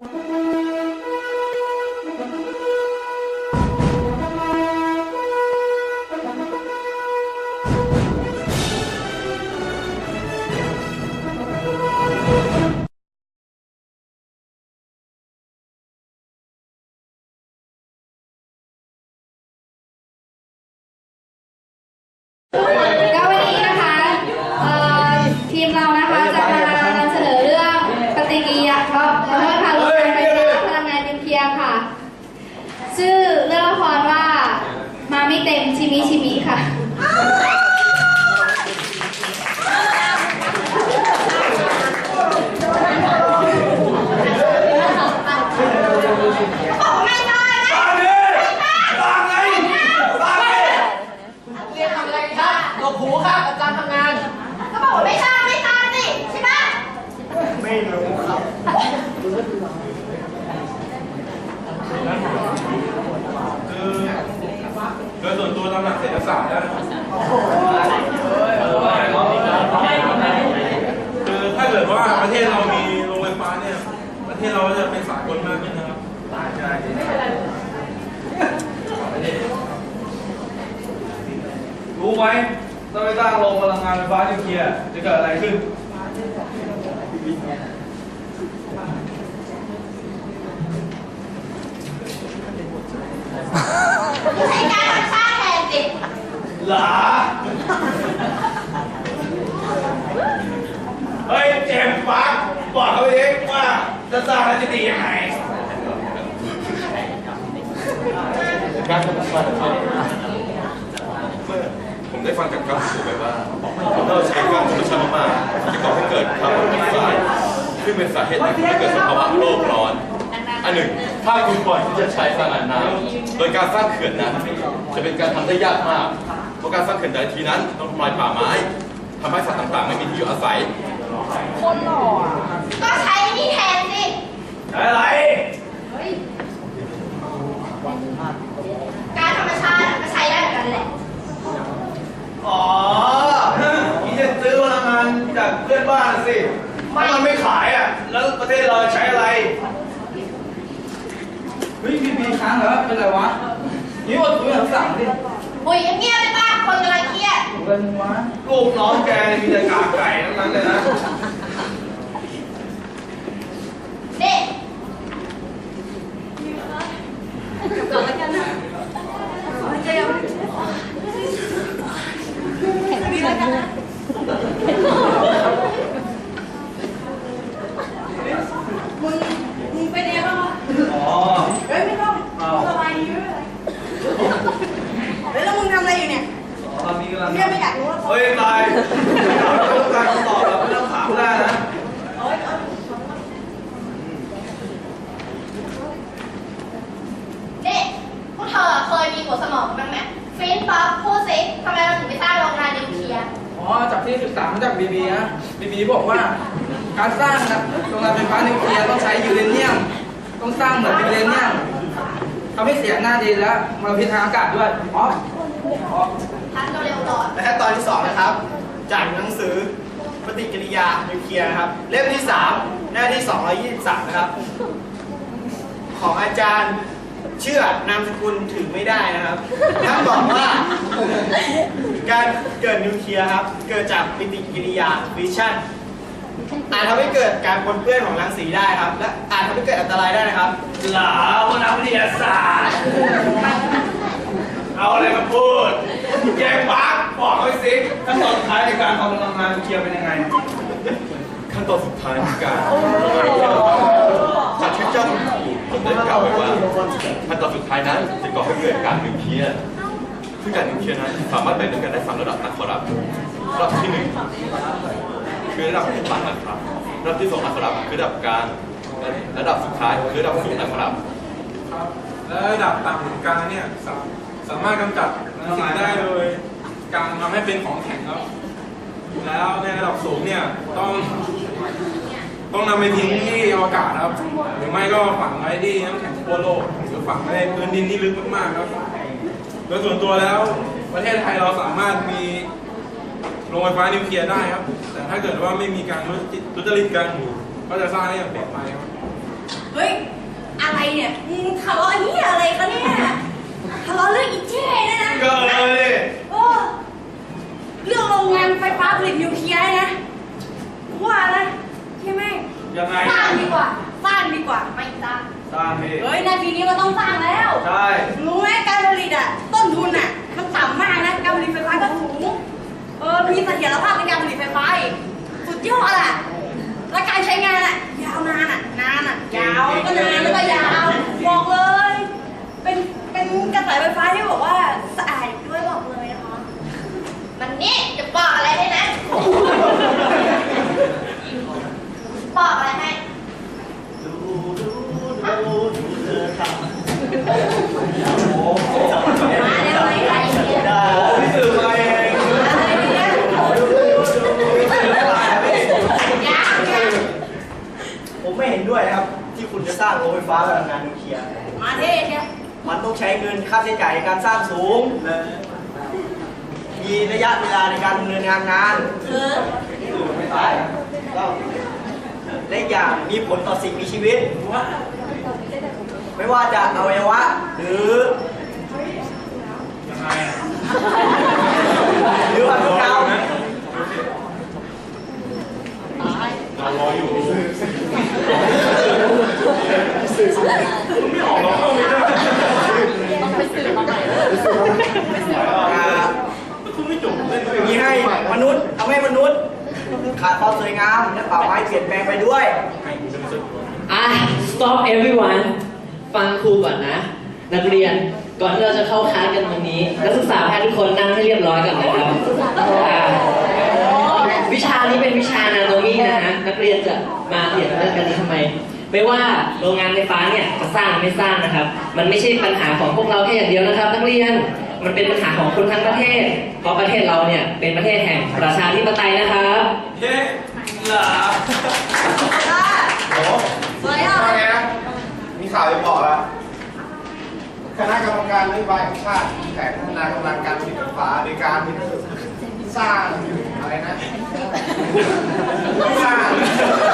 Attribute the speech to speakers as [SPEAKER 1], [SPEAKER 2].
[SPEAKER 1] ก็ ไม่
[SPEAKER 2] รู้ครับ
[SPEAKER 3] คือโดยส่วนตัวตามหลักเศรษฐศาสตร์แล้วนะคือถ้าเกิดว่าประเทศเรามีโรงไฟฟ้าเนี่ย ประเทศเราจะเป็นสากลมากขึ้นนะครับ
[SPEAKER 2] ใช่
[SPEAKER 4] รู้ไหมถ้าไม่สร้างโรงพลังงานไฟฟ้านิวเคลียร์จะเกิดอะไรขึ้น
[SPEAKER 5] ใช้การธรรมชาติแทนสิ
[SPEAKER 4] หลาเฮ้ยเจมส์ฟักบอกเขาเองว่าจะสร้างแล้วจะดียังไง
[SPEAKER 6] การธรรมชาตินะครับเมื่อผมได้ฟังจากคำสื่อไปว่าเราใช้กา ซึ่งเป็นสาเหตุหนึ่งที่ทำให้เกิดสภาวะโลกร้อน อันหนึ่งถ้าคุณปล่อยที่จะใช้พลังงานน้ำโดยการสร้างเขื่อนนั้น จะเป็นการทำได้ยากมากเพราะการสร้างเขื่อนแต่ละทีนั้นต้องทำลายป่าไม้ทำให้สัตว์ต่างๆ ไม่มีที่อยู่อาศัย
[SPEAKER 5] ก็ใช้นี่แทนสิ
[SPEAKER 4] ใช้อะไร
[SPEAKER 5] การธรรมชาติก็ใช้ได้เหมือนกันแหละ
[SPEAKER 4] อ๋อนี่จะซื้อพลังงานจากเพื่อนบ้านสิ ถ้ามันไม่ขายอะ แล้วประเทศเราใช้อะไร
[SPEAKER 2] เฮ้ยพี่พีค้างเหรอ เป็นไรวะนี่ว่าตัวอย่างสั่งดิ
[SPEAKER 5] หุยเงียบๆไปป้าคนกำลังเครียด
[SPEAKER 2] เงินวะ
[SPEAKER 4] ลูกน้องแกนี่มีแต่กากไก่ทั้งนั้นเลยนะ
[SPEAKER 5] นี่
[SPEAKER 4] อ๋อ
[SPEAKER 7] เฮ้ยไม่ต้อง
[SPEAKER 4] เอา
[SPEAKER 7] สบายดีไม่เป็นไรเฮ้ยแล้วมึงทำอะไรอยู่เนี่ย
[SPEAKER 4] ตอ นนี้กำลัง
[SPEAKER 7] เนี่ยไม่อยากรู้ว่า
[SPEAKER 4] เฮ้ยตายต้องการคำตอบแบบไม่ต้องถามได้นะ
[SPEAKER 5] นี่พวกเธอเคยมีหัวสมองบ้างไหมฟินป๊อปพูดสิทำไมเราถึงไปสร้างโรงงานนิวเคลียร์
[SPEAKER 2] อ๋อจากที่ศึกษามาจากบีบีนะบีบีบอกว่าการสร้างนะโรงงานไฟฟ้านิวเคลียร์ต้องใช้ยูเรเนียม ต้องสร้างเหมือนยูเรเนียมทำให้เสียหน้าดินและมลพิษทางอากาศด้วยอ๋อ อ๋อ
[SPEAKER 5] พัดเร็วๆร้อน
[SPEAKER 8] และขั้นตอนที่2นะครับ จากหนังสือปฏิกิริยานิวเคลียร์นะครับ เล่มที่3หน้าที่223นะครับ ของอาจารย์เชื่อนามสกุลถึงไม่ได้นะครับท่านบอกว่า การเกิดนิวเคลียร์ครับ เกิดจากปฏิกิริยาฟิชชั่นอาจทำให้เกิดการปนเปื้อนของรังสีได้ครับ และอาจทำให้เกิดอันตรายได้นะครับ
[SPEAKER 4] หลาวันนักวิทยาศาสตร์ เอาอะไรมาพูด แยกปักบอกเขาสิขั้นตอนสุดท้ายในการทำพลังงานนิวเคลียร์เป็นยังไง
[SPEAKER 6] ขั้นตอนสุดท้ายของการจากที่เจ้าคุณครูผมได้กล่าวไว้ว่าขั้นตอนสุดท้ายนั้นจะก่อให้เกิดการนิวเคลียร์ซึ่งการนิวเคลียร์นั้นสามารถแบ่งเป็นกันได้สามระดับนะครับระดับที่หนึ่งคือระดับที่ต่ำนะครับระดับที่สองนะครับคือระดับกลางและระดับสุดท้ายคือระดับสูงนะครับ
[SPEAKER 3] ครับและระดับต่ำถึงกลางเนี่ยสา สามารถกำจัดรังสีได้โดยการทำให้เป็นของแข็งครับ แล้วในระดับสูงเนี่ยต้อง ต้องนำไปทิ้งที่อวกาศครับ หรือไม่ก็ฝังไว้ที่น้ำแข็งขั้วโลกหรือฝังไว้ในพื้นดินที่ลึกมากๆครับโดยส่วนตัวแล้วประเทศไทยเราสามารถมีโรงไฟฟ้านิวเคลียร์ได้ครับ แต่ถ้าเกิดว่าไม่มีการทุจริตกันก็จะสร้างได้อย่างปลอดภัยครับ
[SPEAKER 9] เฮ้ย อะไรเนี่ยมึงทะเลาะนี่อะไรกันเนี่ยทะเลาะเรื่องอีเจ้เนี่ยนะ
[SPEAKER 10] ก็เลย
[SPEAKER 9] โอ้เรื่องโรงงานไฟฟ้าผลิตนิวเคลียร์เนี่ยนะกูว่านะใช่ไหม
[SPEAKER 10] ยังไง
[SPEAKER 9] สร้างดีกว่า สร้างดีกว่า
[SPEAKER 5] ไม่จ้า
[SPEAKER 10] สร้างพี่
[SPEAKER 9] เฮ้ย นาทีนี้มันต้องสร้างแล้ว
[SPEAKER 10] ใช่
[SPEAKER 9] รู้ไหมการผลิตอะ ต้นทุนอะ มันต่ำมากนะ การผลิตไฟฟ้าก็สูง เออ มีเสถียรภาพในการผลิตไฟฟ้าอีกสุดยอดอะ และการใช้งานอะ ยาวนานอะ นานอะ ยาวแล้วก็นานแล้วก็ยาว บอกเลย เป็น เป็นกระแสไฟฟ้าที่บอกว่าสะอาดอีกด้วยบอกเลยนะคะ
[SPEAKER 5] มันนี่จะบอกอะไรให้นะ บอกอะไรให้
[SPEAKER 9] มาเร็วเลยใครเนี่ย
[SPEAKER 10] โอ้พี่สื่อมาเอง
[SPEAKER 9] อะไรเนี่ย
[SPEAKER 5] ยังยัง
[SPEAKER 11] ผมไม่เห็นด้วยนะครับ ที่คุณจะสร้างโรงไฟฟ้าพลังงานนิวเคลียร์
[SPEAKER 9] มาเท่เนี่ย
[SPEAKER 11] มันต้องใช้เงินค่าใช้จ่ายในการสร้างสูง มีระยะเวลาในการดำเนินงานนาน
[SPEAKER 9] เออ
[SPEAKER 11] ไม่ตายก็และอีกอย่างมีผลต่อสิ่งมีชีวิต ไม่ว่าจะอวัยวะ หรือ
[SPEAKER 6] ยังไงอะ
[SPEAKER 11] หรือว่าพวกเรา
[SPEAKER 6] เรารออยู่ไม่ออกเราเข้าไม่ได้
[SPEAKER 11] อ่า
[SPEAKER 6] คุณไม่จบเล่นด้วย
[SPEAKER 11] มีให้มนุษย์ทำให้มนุษย์ขาดความสวยงามและป่าไม้เปลี่ยนแปลงไปด้วย
[SPEAKER 12] อะ stop everyone ฟังครูก่อนนะ นักเรียนก่อนที่เราจะเข้าคลาสกันวันนี้ นักศึกษาให้ทุกคนนั่งให้เรียบร้อยก่อนนะครับอ่าวิชานี้เป็นวิชานาโนมีนะฮะนักเรียนจะมาเถียงเรื่องกันนี้ทำไม ไม่ว่าโรงงานไฟฟ้าเนี่ยจะสร้างหรือไม่สร้างนะครับ มันไม่ใช่ปัญหาของพวกเราแค่อย่างเดียวนะครับ นักเรียนมันเป็นปัญหาของคนทั้งประเทศ เพราะประเทศเราเนี่ยเป็นประเทศแห่งประชาธิปไตยนะครับ
[SPEAKER 6] เฮ้เหรอ
[SPEAKER 10] โอ้
[SPEAKER 9] สวยอะ
[SPEAKER 10] ว่าไงนะมีข่าวจะบอกแล้วค ณะกรรมการนโยบายของชาติแผนพัฒนากำลังการผลิตไฟฟ้าโดยการสร้างอะไรนะสร้าง